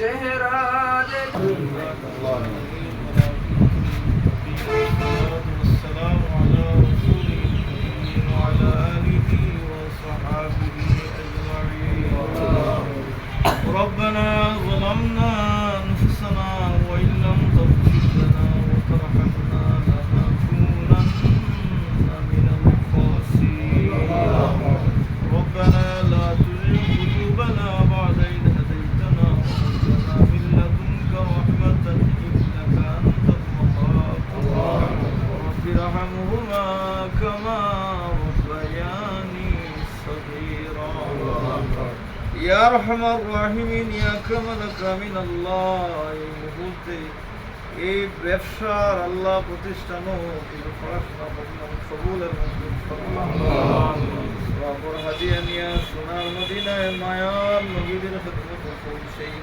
চেহারা يا أرحم الراحمين يا كملك من الله এই মুহূর্তে এই ব্যবসার আল্লাহ প্রতিষ্ঠান হোক এই পড়াশোনা বর্তমান কবুলের মধ্যে বাবর হাদিয়া নিয়ে সোনার মদিনায় মায়ার নবীদের খেদমত সেই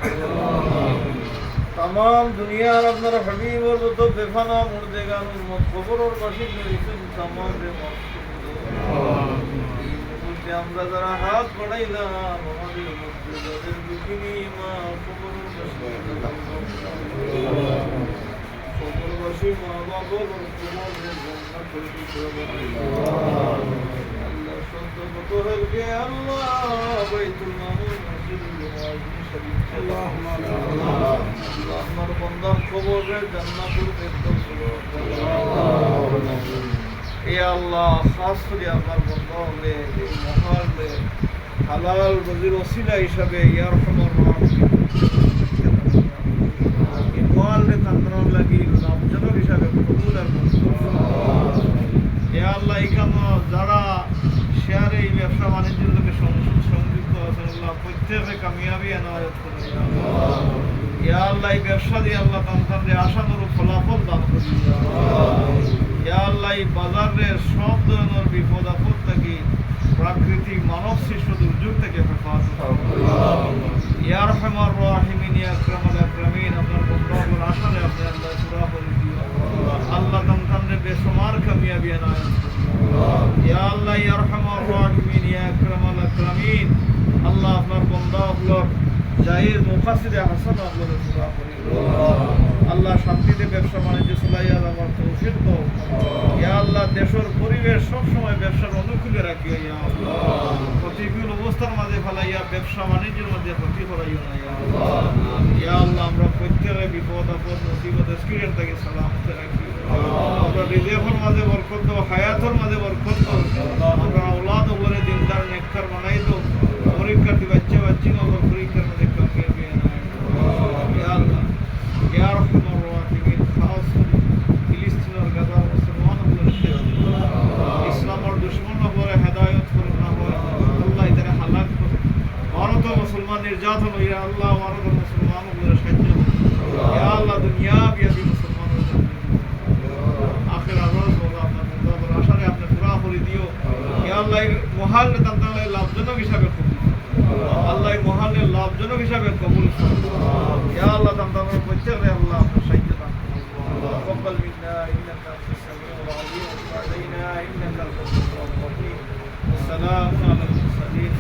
তাম দুনিয়ার আপনার হাবিবর মতো বেফানা মুর্দে গানুর মত খবরের বাসিন রয়েছেন তাম রে এই মুহূর্তে আমরা যারা হাত বাড়াইলাম আমাদের মধ্যে যাদের দুঃখিনী মা খবরবাসী মা খবর আল্লাহ সন্ত কত হলকে আল্লাহ বাইতুল মামুন আল্লাহ। আমার বন্দার আল্লাহ, খাস করে আপনার বন্ধ হলে এই মহালে হালাল রজির ওসিলা হিসাবে ইয়ার এই মহালে কান্দ্রন লাগি লাভজনক হিসাবে কবুল আর যারা শেয়ারে এই ব্যবসা বাণিজ্যের লোকে সংযুক্ত আছেন, আল্লাহ প্রত্যেকে কামিয়াবি এনায়ত করে ইয়া আল্লাহ। এই দিয়ে আল্লাহ আশানুরূপ ফলাফল দান করি আল্লাহ এই সব ধরনের বিপদ আপদ থেকে প্রাকৃতিক মানব সৃষ্ট দুর্যোগ থেকে হেফাজত ইয়া রহমান রাহিমিন ইয়া আকরামাল আকরামিন আপনার বন্ধুদের আশারে আপনি আল্লাহ পুরা করে আল্লাহ তান্তানরে বেসমার কামিয়াবি এনায়ত ইয়া আল্লাহ ইয়া রহমান রাহিমিন ইয়া আকরামাল আকরামিন আল্লাহ আপনার বন্দাগুলোর জাহির মুফাসিরে হাসান আপনাদের পুরা করে আল্লাহ শান্তিতে ব্যবসা বাণিজ্য চলাইয়া আমার তৌফিক দাও। ইয়া আল্লাহ, দেশের পরিবেশ সবসময় ব্যবসার অনুকূলে রাখিও ইয়া প্রতিকূল অবস্থার মাঝে ফেলাইয়া ব্যবসা বাণিজ্যের মধ্যে ক্ষতি করাইও না ইয়া আল্লাহ। আমরা প্রত্যেকে বিপদ, আপদ, মুসিবত স্ক্রিনের থেকে সালামতে রাখি। আমরা রিজেফের মাঝে বরকত হায়াতের মাঝে বরকত আমরা আওলাদ ওপরে দিনদার, নেককার বানাই দাও পরীক্ষার্থী বাচ্চা বাচ্চি আমরা পরীক্ষার মধ্যে কামিয়াবি এনায়েত ইয়া আল্লাহ ইয়া রহমান রাহিমিন খাস ফিলিস্তিনের গাজা মুসলমান ইসলামের দুশ্মন করে হেদায়ত করে না হয় আল্লাহ এদের হালাক করে ভারত মুসলমান নির্যাতন ইয়া আল্লাহ ভারত মুসলমান করে সাহায্য ইয়া আল্লাহ দুনিয়া বিয়াদি মুসলমান আখির আরজ বাবা আপনার বন্দাদের আশারে আপনি পুরা করে দিও ইয়া আল্লাহ এই মহাল তান্তালে লাভজনক হিসাবে কবুল আল্লাহ এই মহালে লাভজনক হিসাবে কবুল ইয়া আল্লাহ তান্তালের প্রত্যেকে আল্লাহ আপনার সাহায্য দান تقبل منا انك انت السميع العليم وتب علينا انك انت التواب الرحيم والسلام على المرسلين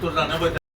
তোর রান্না